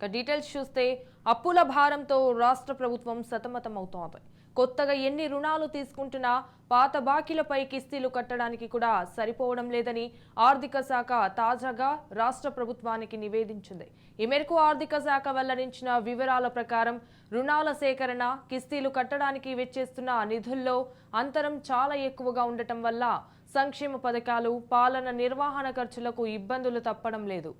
ఇక డీటెయిల్స్ చూస్తే అప్పుల భారంతో రాష్ట్ర ప్రభుత్వం సతమతమవుతోంది. కొత్తగా ఎన్ని రుణాలు తీసుకుంటున్నా పాత బాకీలపై కిస్తీలు కట్టడానికి కూడా సరిపోవడం లేదని ఆర్థిక శాఖ తాజాగా రాష్ట్ర ప్రభుత్వానికి నివేదించింది. ఈ మేరకు ఆర్థిక శాఖ వెల్లడించిన వివరాల ప్రకారం రుణాల సేకరణ కిస్తీలు కట్టడానికి వెచ్చేస్తున్న నిధుల్లో అంతరం చాలా ఎక్కువగా ఉండటం వల్ల సంక్షేమ పథకాలు పాలన నిర్వహణ ఖర్చులకు ఇబ్బందులు తప్పడం లేదు.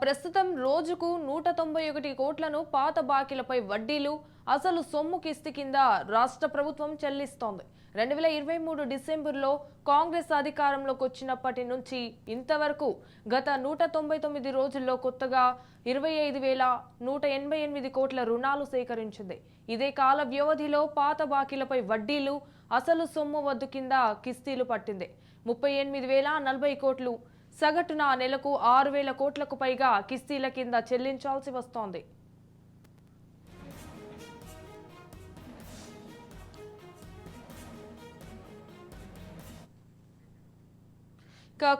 ప్రస్తుతం రోజుకు నూట తొంభై ఒకటి కోట్లను పాత బాకీలపై వడ్డీలు అసలు సొమ్ము కిస్తి కింద రాష్ట్ర ప్రభుత్వం చెల్లిస్తోంది. రెండు వేల ఇరవై మూడు డిసెంబర్లో కాంగ్రెస్ అధికారంలోకి వచ్చినప్పటి నుంచి ఇంతవరకు గత నూట తొంభై తొమ్మిది రోజుల్లో కొత్తగా ఇరవై ఐదు వేల నూట ఎనభై ఎనిమిది కోట్ల రుణాలు సేకరించింది. ఇదే కాల వ్యవధిలో పాత బాకీలపై వడ్డీలు అసలు సొమ్ము వద్దు కింద కిస్తీలు పట్టింది. ముప్పై ఎనిమిది వేల నలభై కోట్లు సగటున నెలకు ఆరు వేల కోట్లకు పైగా కిస్తీల కింద చెల్లించాల్సి వస్తోంది.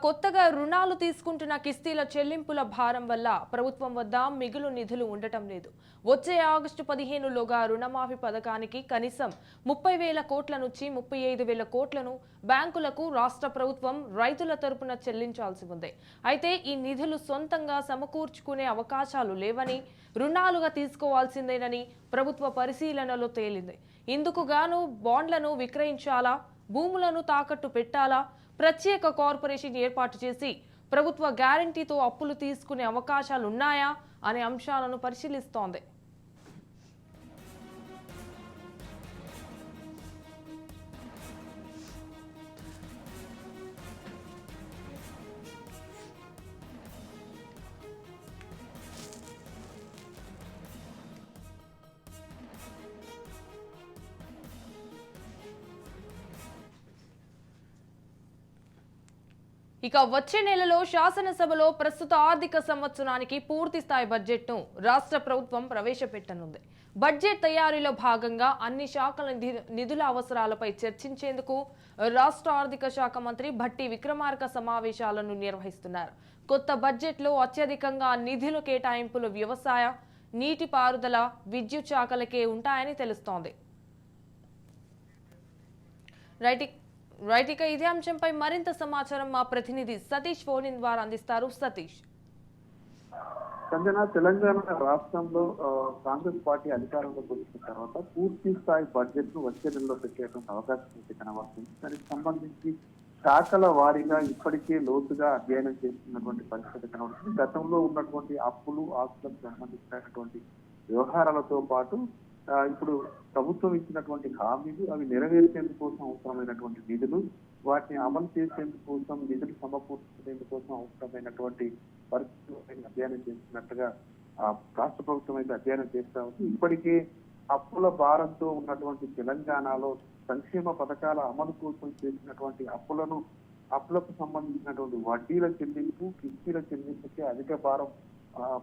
కొత్తగా రుణాలు తీసుకుంటున్న కిస్తీల చెల్లింపుల భారం వల్ల ప్రభుత్వం వద్ద మిగులు నిధులు ఉండటం లేదు. వచ్చే ఆగస్టు పదిహేనులోగా రుణమాఫీ పథకానికి కనీసం ముప్పై వేల కోట్ల నుంచి ముప్పై ఐదు వేల కోట్లను బ్యాంకులకు రాష్ట్ర ప్రభుత్వం రైతుల తరపున చెల్లించాల్సి ఉంది. అయితే ఈ నిధులు సొంతంగా సమకూర్చుకునే అవకాశాలు లేవని రుణాలుగా తీసుకోవాల్సిందేనని ప్రభుత్వ పరిశీలనలో తేలింది. ఇందుకు గాను బాండ్లను విక్రయించాలా? భూములను తాకట్టు పెట్టాలా? ప్రత్యేక కార్పొరేషన్ ఏర్పాటు చేసి ప్రభుత్వ గ్యారంటీతో అప్పులు తీసుకునే అవకాశాలున్నాయా అనే అంశాలను పరిశీలిస్తోంది. ఇక వచ్చే నెలలో శాసనసభలో ప్రస్తుత ఆర్థిక సంవత్సరానికి పూర్తి స్థాయి బడ్జెట్ను రాష్ట్ర ప్రభుత్వం ప్రవేశపెట్టనుంది. బడ్జెట్ తయారీలో భాగంగా అన్ని శాఖల నిధి- నిధుల అవసరాలపై చర్చించేందుకు రాష్ట్ర ఆర్థిక శాఖ మంత్రి భట్టి విక్రమార్క సమావేశాలను నిర్వహిస్తున్నారు. కొత్త బడ్జెట్లో అత్యధికంగా నిధుల కేటాయింపులు వ్యవసాయ నీటిపారుదల విద్యుత్ శాఖలకే ఉంటాయని తెలుస్తోంది. రైట్ రైట్ ఇక ఇదే అంశంపై మరింత సమాచారం మా ప్రతినిధి సతీష్ ఫోన్ ద్వారా అందిస్తారు. సతీష్. సంజన తెలంగాణ రాష్ట్రంలో కాంగ్రెస్ పార్టీ అధికారంలోకి వచ్చిన తర్వాత పూర్తి స్థాయి బడ్జెట్ను వచ్చే నెలలో పెట్టేటువంటి అవకాశం అయితే కనబడుతుంది. దానికి సంబంధించి శాఖల వారీగా ఇప్పటికే లోతుగా అధ్యయనం చేస్తున్నటువంటి పరిస్థితి కనబడుతుంది. గతంలో ఉన్నటువంటి అప్పులు ఆస్తులకు సంబంధించినటువంటి వ్యవహారాలతో పాటు ఇప్పుడు ప్రభుత్వం ఇచ్చినటువంటి హామీలు అవి నెరవేర్చేందు కోసం అవసరమైనటువంటి నిధులు వాటిని అమలు చేసేందుకు కోసం నిధులు సమకూర్చుకునేందుకు కోసం అవసరమైనటువంటి పరిస్థితులు అధ్యయనం చేస్తున్నట్టుగా ఆ, రాష్ట్ర ప్రభుత్వం అయితే అధ్యయనం చేస్తా ఉంది. ఇప్పటికే అప్పుల భారంతో ఉన్నటువంటి తెలంగాణలో సంక్షేమ పథకాల అమలు కోసం చేసినటువంటి అప్పులను అప్పులకు సంబంధించినటువంటి వడ్డీల చెల్లింపు కిస్తీల చెల్లింపుకే అధిక భారం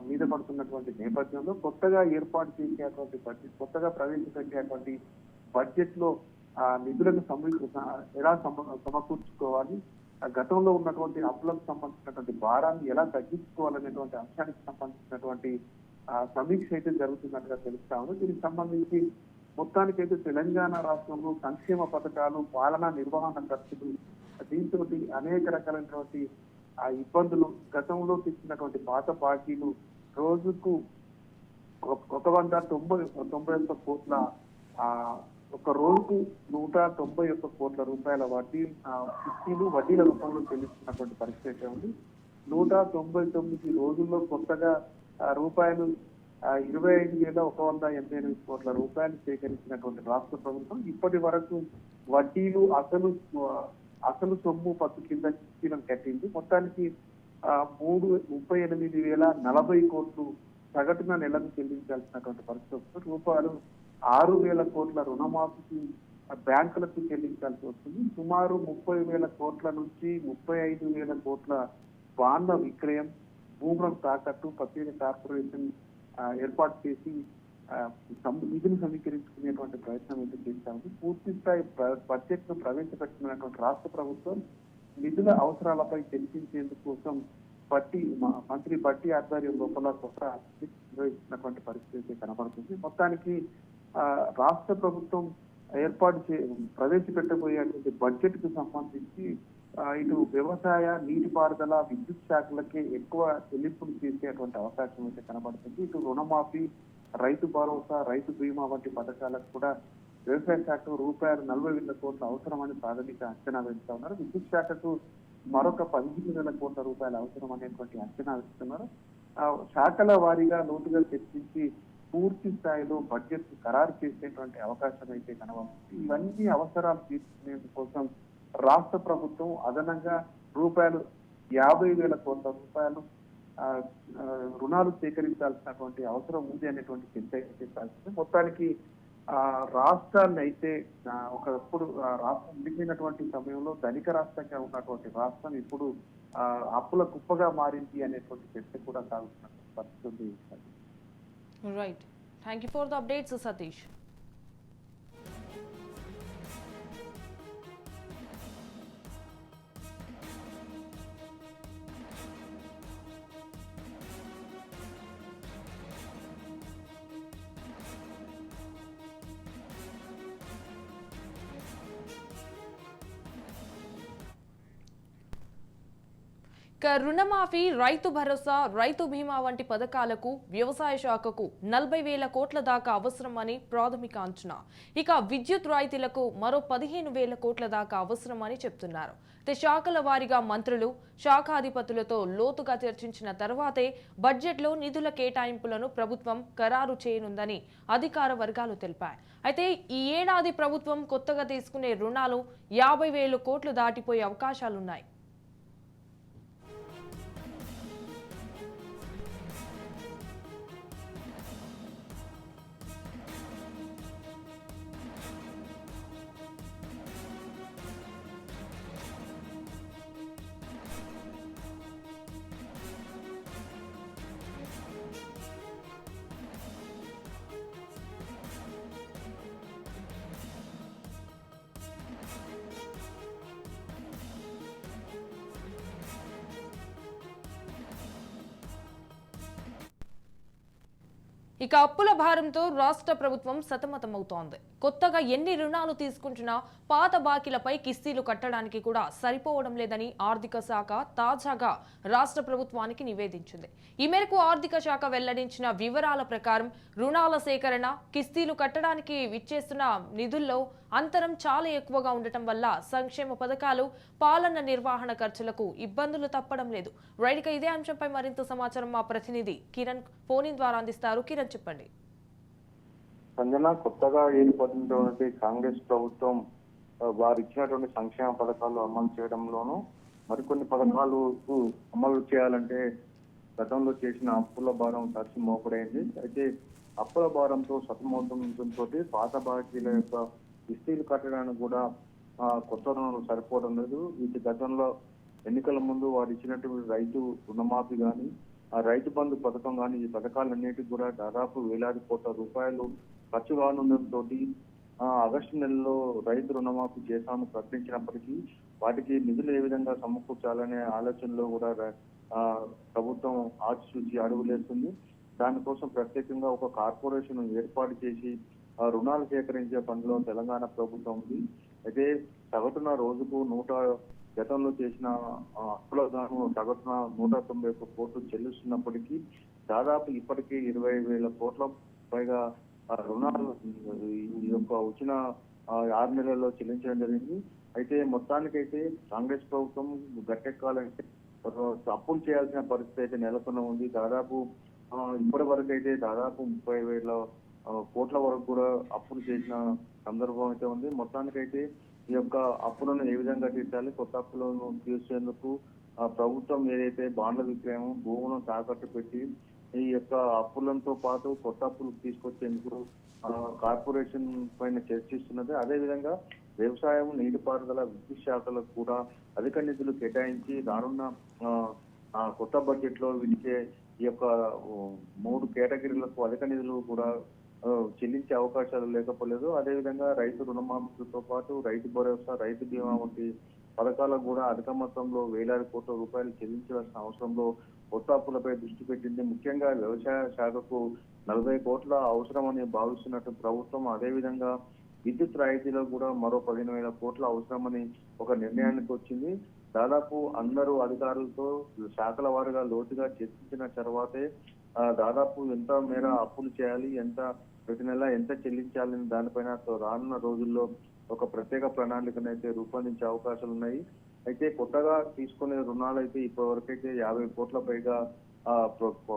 మీద పడుతున్నటువంటి నేపథ్యంలో కొత్తగా ఏర్పాటు చేసేటువంటి బడ్జెట్ కొత్తగా ప్రవేశపెట్టేటువంటి బడ్జెట్లో ఆ నిధులను ఎలా సమ- సమకూర్చుకోవాలి ఆ గతంలో ఉన్నటువంటి అప్పులకు సంబంధించినటువంటి భారాన్ని ఎలా తగ్గించుకోవాలనేటువంటి అంశానికి సంబంధించినటువంటి సమీక్ష అయితే జరుగుతున్నట్టుగా తెలుస్తాము దీనికి సంబంధించి మొత్తానికైతే తెలంగాణ రాష్ట్రంలో సంక్షేమ పథకాలు పాలనా నిర్వహణ ఖర్చులు దీంతో అనేక రకాలైనటువంటి ఆ ఇబ్బందులు గతంలో తెచ్చినటువంటి పాత పార్టీలు రోజుకు ఒక- వంద తొంభై తొంభై ఒక్క కోట్ల ఆ ఒక రోజుకు నూట తొంభై ఒక్క కోట్ల రూపాయల వడ్డీ ఆ, కిస్తీలు వడ్డీల రూపంలో చెల్లిస్తున్నటువంటి పరిస్థితి అయితే ఉంది. నూట తొంభై తొమ్మిది రోజుల్లో కొత్తగా రూపాయలు ఇరవై ఐదు వేల ఒక వంద ఎనభై ఎనిమిది కోట్ల రూపాయలు సేకరించినటువంటి రాష్ట్ర ప్రభుత్వం ఇప్పటి వరకు వడ్డీలు అసలు అసలు సొమ్ము పత్తు కింద కిస్తీలను కట్టింది మొత్తానికి ఆ, మూడు ముప్పై ఎనిమిది వేల నలభై కోట్లు సగటున నెలకు చెల్లించాల్సినటువంటి పరిస్థితి వస్తుంది. రూపాయలు ఆరు వేల కోట్ల రుణమాఫీకి బ్యాంకులకు చెల్లించాల్సి వస్తుంది సుమారు ముప్పై వేల కోట్ల నుంచి ముప్పై ఐదు వేల కోట్ల బాండ్ల విక్రయం భూములను తాకట్టు ప్రత్యేక కార్పొరేషన్ ఏర్పాటు చేసి నిధులు సమీకరించుకునేటువంటి ప్రయత్నం అయితే చేస్తా పూర్తి స్థాయి బడ్జెట్ను ప్రవేశపెట్టినటువంటి రాష్ట్ర ప్రభుత్వం నిధుల అవసరాలపై చర్చించేందుకు కోసం బట్టి మ- మంత్రి బట్టి ఆధ్వర్యం లోపల కొత్త నిర్వహిస్తున్నటువంటి పరిస్థితి అయితే కనబడుతుంది. మొత్తానికి రాష్ట్ర ప్రభుత్వం ఏర్పాటు చే ప్రవేశపెట్టబోయేటువంటి బడ్జెట్కు సంబంధించి ఇటు వ్యవసాయ నీటిపారుదల విద్యుత్ శాఖలకే ఎక్కువ చెల్లింపులు చేసేటువంటి అవకాశం అయితే కనబడుతుంది. ఇటు రుణమాఫీ రైతు భరోసా రైతు బీమా వంటి పథకాలకు కూడా వ్యవసాయ శాఖ రూపాయలు నలభై వేల కోట్ల అవసరమని ప్రాథమిక అంచనా వేస్తా ఉన్నారు. విద్యుత్ శాఖకు మరొక పదిహేను వేల కోట్ల రూపాయలు అవసరం అనేటువంటి అంచనా వేస్తున్నారు. శాఖల వారీగా లోతుగా చర్చించి పూర్తి స్థాయిలో బడ్జెట్ ఖరారు చేసేటువంటి అవకాశం అయితే కనబడుతుంది. ఇవన్నీ అవసరాలు తీర్చుకునేందుకోసం రాష్ట్ర ప్రభుత్వం అదనంగా రూపాయలు యాభై వేల కోట్ల రూపాయలు రుణాలు సేకరించాల్సినటువంటి అవసరం ఉంది అనేటువంటి చింత అయితే మొత్తానికి ఆ రాష్ట్రాన్ని అయితే ఒకప్పుడు రాష్ట్రం మిగిలినటువంటి సమయంలో ధనిక రాష్ట్రంగా ఉన్నటువంటి రాష్ట్రం ఇప్పుడు ఆ, అప్పుల కుప్పగా మారింది అనేటువంటి చర్చ కూడా సాగుతున్న పరిస్థితి ఉంది. Right thank you for the updates Satish రుణమాఫీ రైతు భరోసా రైతు బీమా వంటి పథకాలకు వ్యవసాయ శాఖకు నలభై వేల కోట్ల దాకా అవసరమని ప్రాథమిక అంచనా. ఇక విద్యుత్ రాయితీలకు మరో పదిహేను వేల కోట్ల దాకా అవసరమని చెప్తున్నారు. అయితే శాఖల వారీగా మంత్రులు శాఖాధిపతులతో లోతుగా చర్చించిన తర్వాతే బడ్జెట్లో నిధుల కేటాయింపులను ప్రభుత్వం ఖరారు చేయనుందని అధికార వర్గాలు తెలిపాయి. అయితే ఈ ఏడాది ప్రభుత్వం కొత్తగా తీసుకునే రుణాలు యాభై వేల కోట్లు దాటిపోయే అవకాశాలున్నాయి. ఇక అప్పుల భారంతో రాష్ట్ర ప్రభుత్వం సతమతమవుతోంది. కొత్తగా ఎన్ని రుణాలు తీసుకుంటున్నా పాత బాకీలపై కిస్తీలు కట్టడానికి కూడా సరిపోవడం లేదని ఆర్థిక శాఖ తాజాగా రాష్ట్ర ప్రభుత్వానికి నివేదించింది. ఈ మేరకు ఆర్థిక శాఖ వెల్లడించిన వివరాల ప్రకారం రుణాల సేకరణ కిస్తీలు కట్టడానికి విచ్చేస్తున్న నిధుల్లో అంతరం చాలా ఎక్కువగా ఉండటం వల్ల సంక్షేమ పథకాలు పాలన నిర్వహణ ఖర్చులకు ఇబ్బందులు తప్పడం లేదు. రైట్ ఇదే అంశంపై మరింత సమాచారం మా ప్రతినిధి కిరణ్ ఫోన్ ద్వారా అందిస్తారు. కిరణ్ చెప్పండి. సంజన కొత్తగా ఏర్పడినటువంటి కాంగ్రెస్ ప్రభుత్వం వారు ఇచ్చినటువంటి సంక్షేమ పథకాలు అమలు చేయడంలోనూ మరికొన్ని పథకాలు అమలు చేయాలంటే గతంలో చేసిన అప్పుల భారం తరచి మోపడైంది. అయితే అప్పుల భారంతో సతమవుతుండటంతో పాత బాకీల యొక్క కిస్తీలు కట్టడానికి కూడా కొత్త రుణాలు సరిపోవడం లేదు. వీటి గతంలో ఎన్నికల ముందు వారు ఇచ్చినటువంటి రైతు రుణమాఫీ కానీ రైతు బంధు పథకం కానీ ఈ పథకాలన్నిటికీ కూడా దాదాపు వేలాది కోట్ల రూపాయలు ఖర్చు కానుండటంతో ఆగస్టు నెలలో రైతు రుణమాఫీ చేశాము ప్రకటించినప్పటికీ వాటికి నిధులు ఏ విధంగా సమకూర్చాలనే ఆలోచనలో కూడా ప్రభుత్వం ఆచితూచి అడుగులేస్తుంది దానికోసం ప్రత్యేకంగా ఒక కార్పొరేషన్ ఏర్పాటు చేసి రుణాలు సేకరించే పనిలో తెలంగాణ ప్రభుత్వం ఉంది. అయితే సగటున రోజుకు నూట గతంలో చేసిన అప్పుల గాను సగటున నూట తొంభై ఒక్క కోట్లు చెల్లిస్తున్నప్పటికీ దాదాపు ఇప్పటికీ ఇరవై వేల కోట్ల పైగా రుణాలు ఈ యొక్క వచ్చిన ఆరు నెలల్లో చెల్లించడం జరిగింది. అయితే మొత్తానికైతే కాంగ్రెస్ ప్రభుత్వం గట్టెక్కాలంటే అప్పులు చేయాల్సిన పరిస్థితి అయితే నెలకొన్న ఉంది. దాదాపు ఇప్పటి వరకు అయితే దాదాపు ముప్పై వేల కోట్ల వరకు కూడా అప్పులు చేసిన సందర్భం అయితే ఉంది. మొత్తానికైతే ఈ యొక్క అప్పులను ఏ విధంగా తీర్చాలి కొత్త అప్పులను తీర్చేందుకు ప్రభుత్వం ఏదైతే బాండ్ల విక్రయం భూములను తాకట్టు పెట్టి ఈ యొక్క అప్పులతో పాటు కొత్త అప్పులు తీసుకొచ్చేందుకు కార్పొరేషన్ పైన చర్చిస్తున్నది. అదేవిధంగా వ్యవసాయం నీటిపారుదల విద్యుత్ శాఖలకు కూడా అధిక నిధులు కేటాయించి రానున్న కొత్త బడ్జెట్లో విడిచే ఈ యొక్క మూడు కేటగిరీలకు అధిక నిధులు కూడా చెల్లించే అవకాశాలు లేకపోలేదు. అదేవిధంగా రైతు రుణమాఫీతో పాటు రైతు భరోసా రైతు బీమా వంటి పథకాలకు కూడా అధిక మొత్తంలో వేలాది కోట్ల రూపాయలు చెల్లించాల్సిన అవసరంలో కొత్త అప్పులపై దృష్టి పెట్టింది. ముఖ్యంగా వ్యవసాయ శాఖకు నలభై కోట్ల అవసరమని భావిస్తున్నట్టు ప్రభుత్వం అదేవిధంగా విద్యుత్ రాయితీలో కూడా మరో పదిహేను వేల కోట్ల అవసరమని ఒక నిర్ణయానికి వచ్చింది. దాదాపు అందరూ అధికారులతో శాఖల వారుగా లోతుగా చర్చించిన తర్వాతే దాదాపు ఎంత మేర అప్పులు చేయాలి ఎంత ప్రతి నెల ఎంత చెల్లించాలని దానిపైన రానున్న రోజుల్లో ఒక ప్రత్యేక ప్రణాళికను అయితే రూపొందించే అవకాశాలు ఉన్నాయి అయితే కొత్తగా తీసుకునే రుణాలు అయితే ఇప్పటివరకైతే యాభై కోట్ల పైగా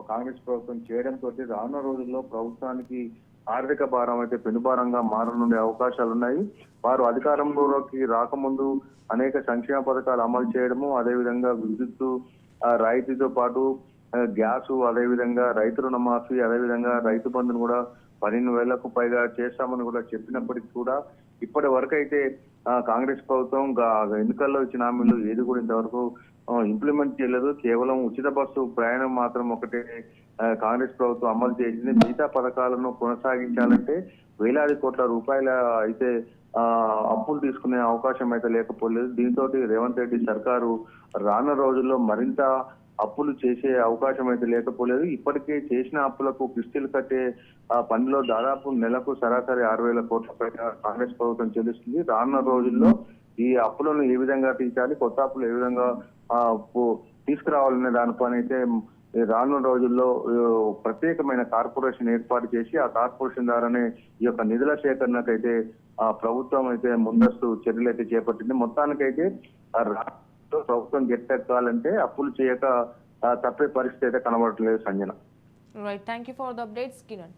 కాంగ్రెస్ ప్రభుత్వం చేయడంతో రానున్న రోజుల్లో ప్రభుత్వానికి ఆర్థిక భారం అయితే పెనుభారంగా మారనుండే అవకాశాలు ఉన్నాయి వారు అధికారంలోకి రాకముందు అనేక సంక్షేమ పథకాలు అమలు చేయడము అదేవిధంగా విద్యుత్ రాయితీతో పాటు గ్యాస్ అదేవిధంగా రైతు రుణమాఫీ అదేవిధంగా రైతు బంధును కూడా పన్నెండు వేలకు పైగా చేస్తామని కూడా చెప్పినప్పటికీ కూడా ఇప్పటి వరకు అయితే కాంగ్రెస్ ప్రభుత్వం ఎన్నికల్లో ఇచ్చిన హామీలు ఏది కూడా ఇంతవరకు ఇంప్లిమెంట్ చేయలేదు. కేవలం ఉచిత బస్సు ప్రయాణం మాత్రం ఒకటే కాంగ్రెస్ ప్రభుత్వం అమలు చేసింది. మిగతా పథకాలను కొనసాగించాలంటే వేలాది కోట్ల రూపాయల అయితే అప్పులు తీసుకునే అవకాశం అయితే లేకపోలేదు. దీంతో రేవంత్ రెడ్డి సర్కారు రానున్న రోజుల్లో మరింత అప్పులు చేసే అవకాశం అయితే లేకపోలేదు. ఇప్పటికే చేసిన అప్పులకు కిస్తీలు కట్టే ఆ పనిలో దాదాపు నెలకు సరాసరి ఆరు వేల కోట్ల పైగా కాంగ్రెస్ ప్రభుత్వం చెల్లిస్తుంది. రానున్న రోజుల్లో ఈ అప్పులను ఏ విధంగా తీర్చాలి కొత్త అప్పులు ఏ విధంగా తీసుకురావాలనే దానిపైన అయితే రానున్న రోజుల్లో ప్రత్యేకమైన కార్పొరేషన్ ఏర్పాటు చేసి ఆ కార్పొరేషన్ ద్వారానే ఈ యొక్క నిధుల సేకరణకైతే ఆ ప్రభుత్వం అయితే ముందస్తు చర్యలు అయితే చేపట్టింది. మొత్తానికైతే ఆ ప్రభుత్వం గట్టెక్కాలంటే అప్పులు చేయక తప్పే పరిస్థితి అయితే కనబడట్లేదు Sanjana. Right thank you for the updates Kiran